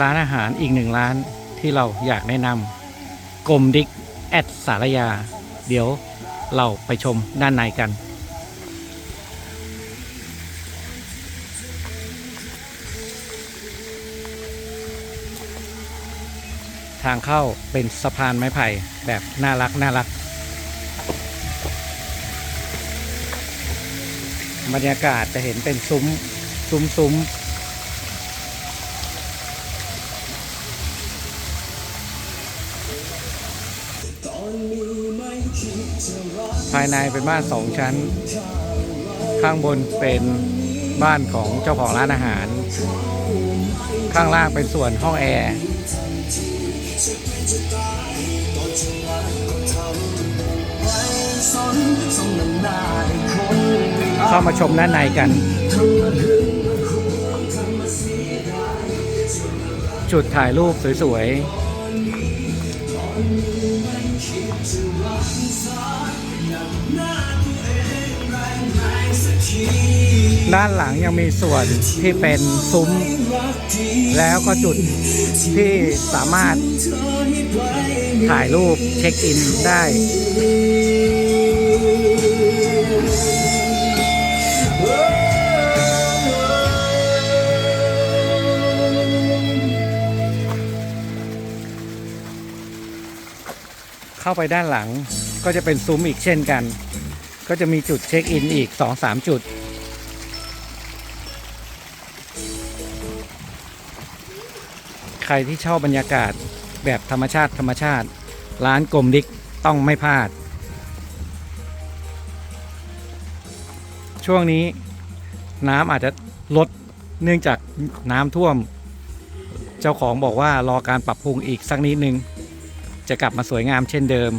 ร้านอาหารอีกหนึ่งร้านที่เราอยากแนะนำกลมดิกแอดสารยา เดี๋ยวเราไปชมด้านในกันทางเข้าเป็นสะพานไม้ไผ่แบบน่ารักน่ารัก บรรยากาศจะเห็นเป็นซุ้มซุ้มซุ้ม ภายในเป็นบ้านสองชั้น ข้างบนเป็นบ้านของเจ้าของร้านอาหาร ข้างล่างเป็นส่วนห้องแอร์เข้ามาชมด้านในกัน จุดถ่ายรูปสวยๆ ด้านหลังยังมีส่วนที่เป็นซุ้ม แล้วก็จุดที่สามารถถ่ายรูปเช็คอินได้ เข้าไปด้านหลังก็จะเป็นซุ้มอีกเช่นกัน ก็จะมีจุดเช็คอินอีก 2-3 จุด ใครที่ชอบบรรยากาศแบบธรรมชาติธรรมชาติ ร้านกลมดิกต้องไม่พลาด ช่วงนี้น้ำอาจจะลดเนื่องจากน้ำท่วม เจ้าของบอกว่ารอการปรับปรุงอีกสักนิดนึง จะกลับมาสวยงามเช่นเดิม